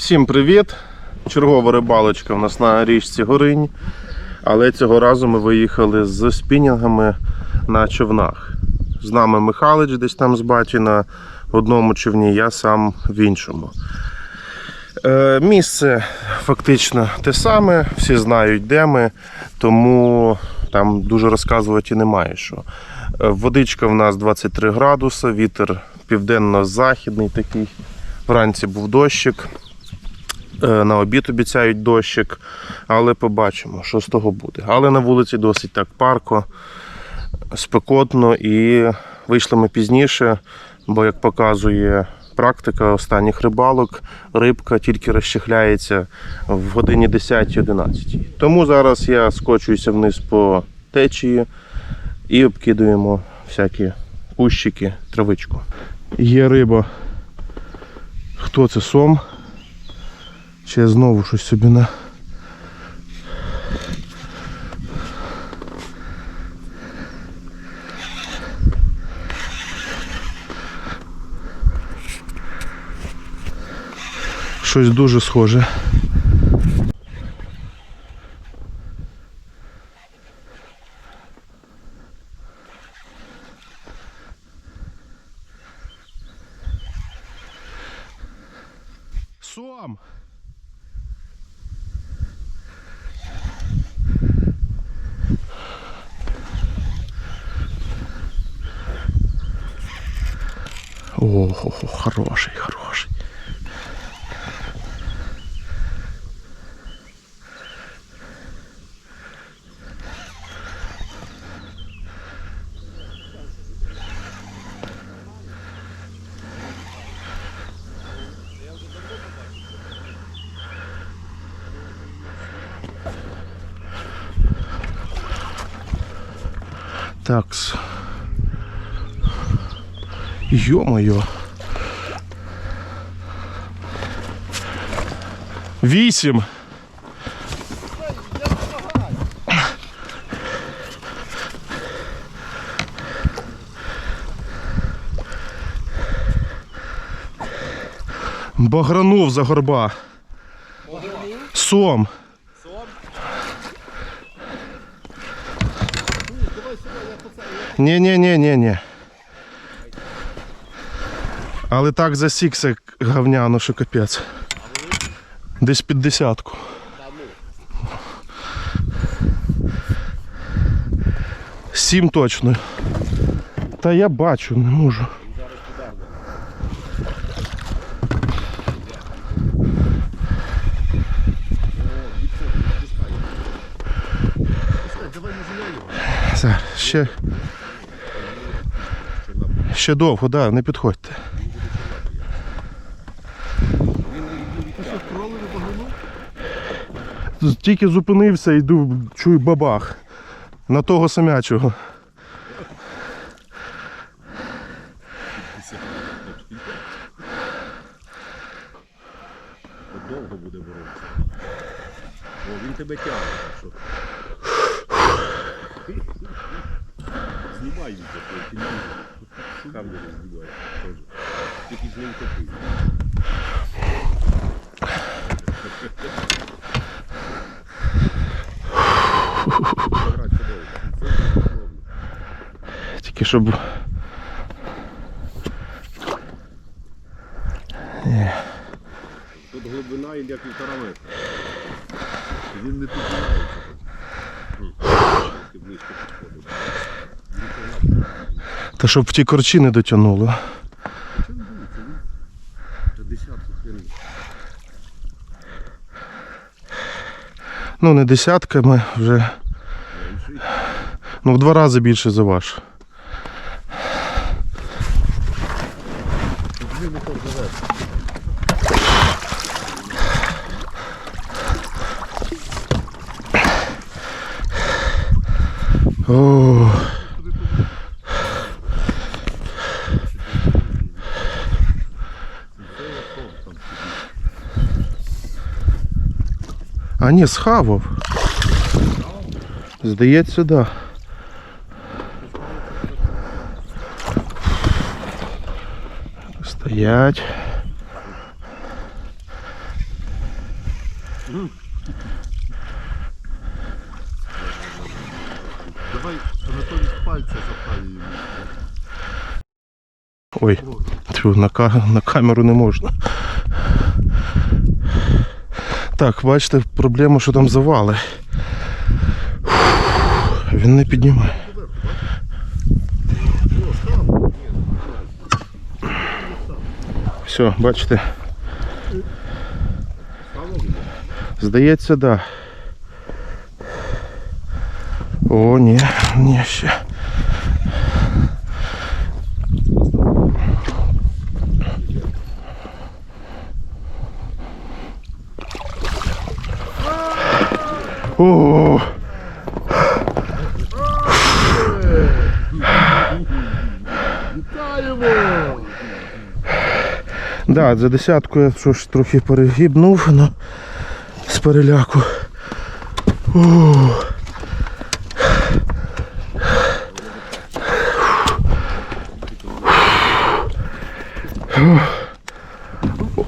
Всім привіт! Чергова рибалочка у нас на річці Горинь. Але цього разу ми виїхали з спінінгами на човнах. З нами Михалич десь там з баті на одному човні, я сам в іншому. Е, місце фактично те саме, всі знають, де ми, тому там дуже розказувати немає що. Е, Водичка в нас 23 градуси, вітер південно-західний такий. Вранці був дощик. Е, На обід обіцяють дощик, але побачимо, що з того буде. Але на вулиці досить так парко, спекотно і вийшли ми пізніше, бо, як показує практика останніх рибалок, рибка тільки розчехляється в годині 10-11. Тому зараз я скочуюся вниз по течії і обкидуємо всякі кущики, травичку. Є риба. Хто це сом? Я знову щось собі на. Щось дуже схоже. Сом! Ого, хороший, хороший. Такс. Ё-моё. Вісім. Багранув за горба. Сом. Ні-ні-ні-ні-ні. Але так засікся говняно, що капець. Десь під десятку. Сім точно. Та я бачу, не можу. Зараз, ще. Ще довго, да, не підходьте. Тільки зупинився, йду, чую бабах. На того самячого. Довго буде боротися. Він тебе тягне. що. Знімай він такий, ти Камеру знімай. теж. Тільки ж не утопи. Тільки щоб. Тут глибина йде півтора метра. Він не піднімається. Та щоб в ті корчі не дотягнуло. Ну, не десятками вже. Ну, в два рази більше за ваш. Він не живе. О. А ні, схавав. Здається, да. Стоять. Давай Анатолій пальця запхай йому. Ой, тьфу, на, ка- на камеру не можна. Так, бачите, проблема, що там завали. Він не піднімає. Все, бачите. Здається, так. Да. О, ні, ні ще. О, Вітаємо! Да, за десятку я що ж трохи перегибнув, но з переляку. О.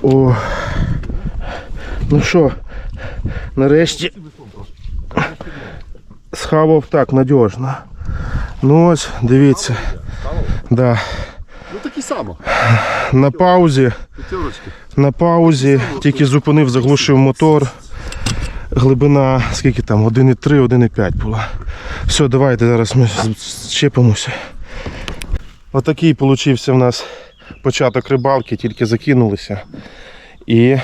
О. Ну що, нарешті схавав так надіжно. Ну ось, дивіться. Да. Ну так і само. На паузі. На паузі, тільки зупинив, заглушив мотор. Глибина, скільки там, 1,3, 1,5 була. Все, давайте зараз ми щепимося. Отакий получився в нас початок рибалки, тільки закинулися. І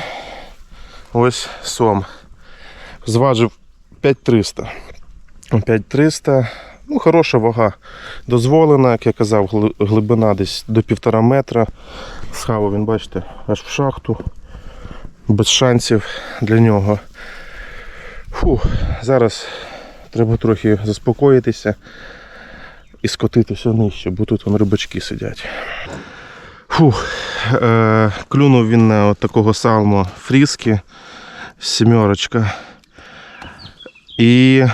ось сом. Зважив 5300. 5300. Ну, хороша вага. Дозволена, як я казав, глибина десь до півтора метра. Схавав він, бачите, аж в шахту. Без шансів для нього. Фу, зараз треба трохи заспокоїтися і скотитися нижче, бо тут вон рибачки сидять. Фу, е, клюнув він на от такого салмо фріски, сімерочка. І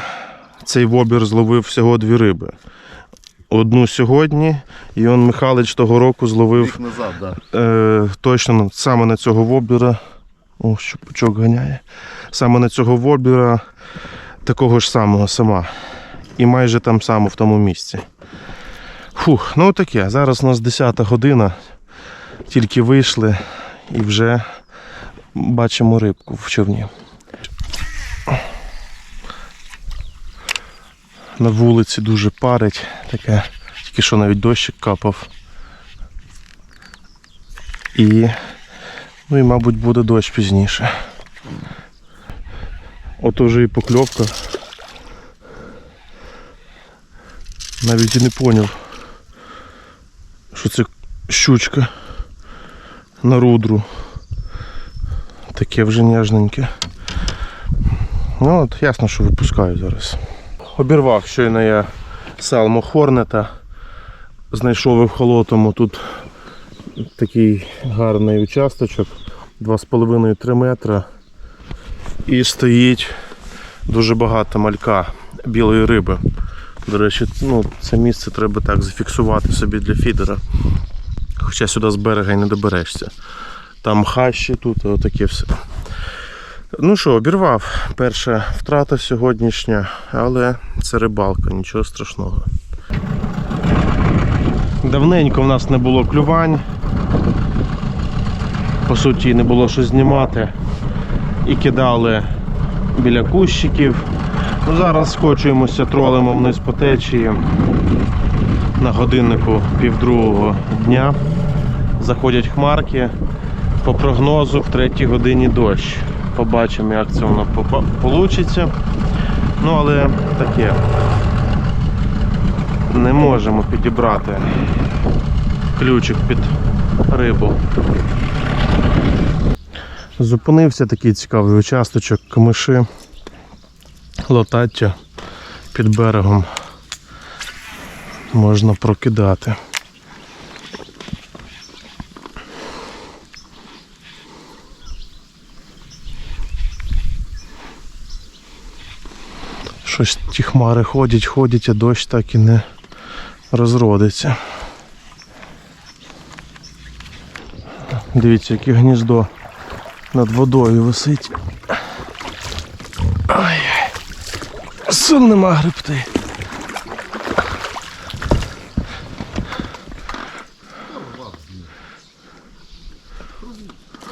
цей вобір зловив всього дві риби. Одну сьогодні, і он Михайлович того року зловив назад, да. е, точно саме на цього вобіра. О, щупачок ганяє. Саме на цього вобіра такого ж самого сама. І майже там само в тому місці. Фух, ну таке. Зараз у нас 10 година. Тільки вийшли і вже бачимо рибку в човні. На вулиці дуже парить. Таке, тільки що навіть дощик капав. І, ну і, мабуть, буде дощ пізніше. От уже і покльовка. Навіть і не поняв, що це щучка на рудру. Таке вже ніжненьке. Ну от ясно, що випускаю зараз. Обірвав щойно я салмо Хорнета. Знайшов і в холотому тут такий гарний участочок 2,5-3 метра. І стоїть дуже багато малька білої риби. До речі, ну, це місце треба так зафіксувати собі для фідера. Хоча сюди з берега й не доберешся. Там хащі, тут отаке все. Ну що, обірвав. Перша втрата сьогоднішня, але це рибалка, нічого страшного. Давненько в нас не було клювань. По суті, не було що знімати. І кидали біля кущиків. Ну, зараз скочуємося тролимо вниз по течії на годиннику півдругого дня. Заходять хмарки. По прогнозу в третій годині дощ. Побачимо, як це воно вийде. Ну, але таке. Не можемо підібрати ключик під рибу. Зупинився такий цікавий участочок камиші, лотаття під берегом. Можна прокидати. Щось ті хмари ходять, ходять, а дощ так і не розродиться. Дивіться, яке гніздо над водою висить. Сил нема грибти.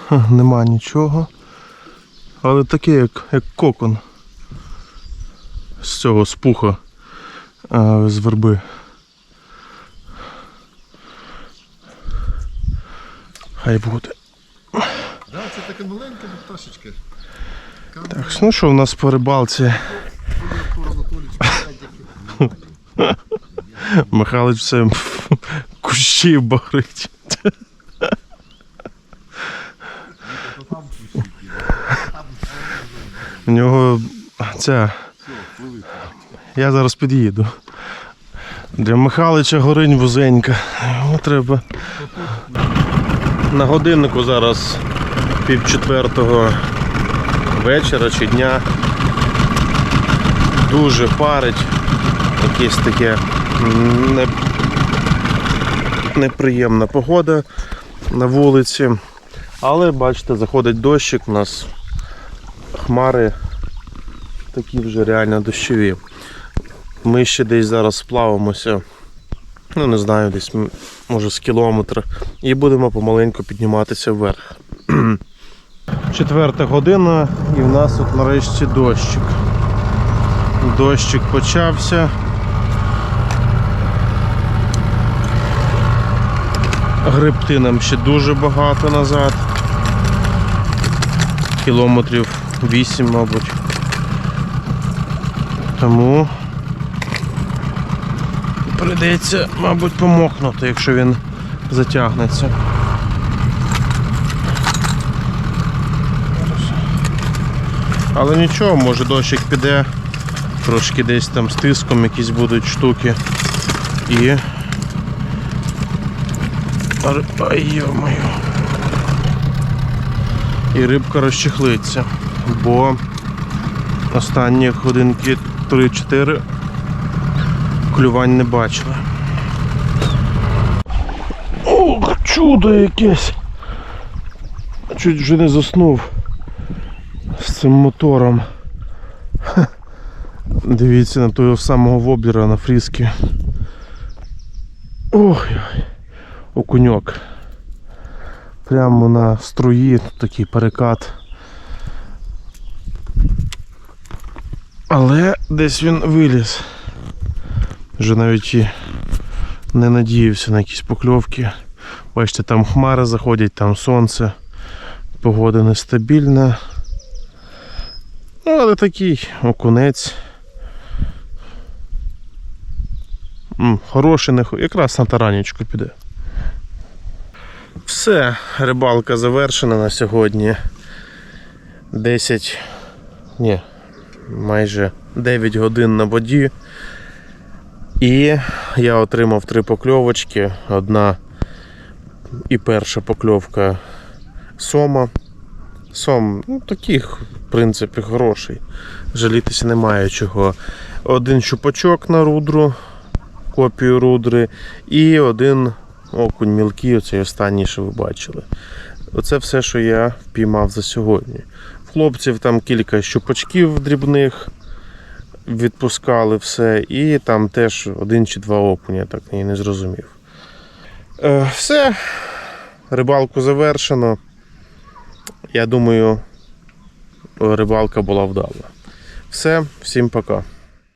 Ха, Нема нічого. Але таке, як, як кокон. Цього з пуха з верби. Хай буде. Да, це таке маленьке, ну, пташечка. Так, ну що в нас по рибалці? Михайлович все кущі борить. У нього ця. Я зараз під'їду. Для Михайловича горинь вузенька. Йому треба. На годиннику зараз пів четвертого вечора чи дня. Дуже парить. Якесь таке не... неприємна погода на вулиці. Але бачите, заходить дощик, у нас хмари такі вже реально дощові. Ми ще десь зараз сплавимося, ну не знаю, десь може з кілометра, і будемо помаленьку підніматися вверх. Четверта година і в нас тут нарешті дощик. Дощик почався. Грибти нам ще дуже багато назад. Кілометрів 8, мабуть. Тому прийдеться, мабуть, помокнути, якщо він затягнеться. Але нічого, може дощик піде, трошки десь там з тиском якісь будуть штуки. І. Ай, йо-моє. І рибка розчехлиться, бо останні годинки 3-4 клювань не бачили. Ох, чудо якесь! Чуть вже не заснув з цим мотором. Ха. Дивіться на того самого воблера на фріскі. Ох, окуньок. Прямо на струї тут такий перекат. Але десь він виліз. Вже навіть і не надіявся на якісь покльовки. Бачите, там хмари заходять, там сонце. Погода нестабільна. Ну, але такий окунець. Хороший, не якраз на таранічку піде. Все, рибалка завершена на сьогодні. 10, ні, майже 9 годин на воді. І я отримав три покльовочки. Одна і перша покльовка сома. Сом, ну таких, в принципі, хороший. Жалітися немає чого. Один щупачок на рудру, копію рудри, і один окунь мілкий, оцей останній, що ви бачили. Оце все, що я впіймав за сьогодні. В хлопців там кілька щупачків дрібних відпускали все, і там теж один чи два окуня, так я не зрозумів. Е, все, рибалку завершено. Я думаю, рибалка була вдала. Все, всім пока.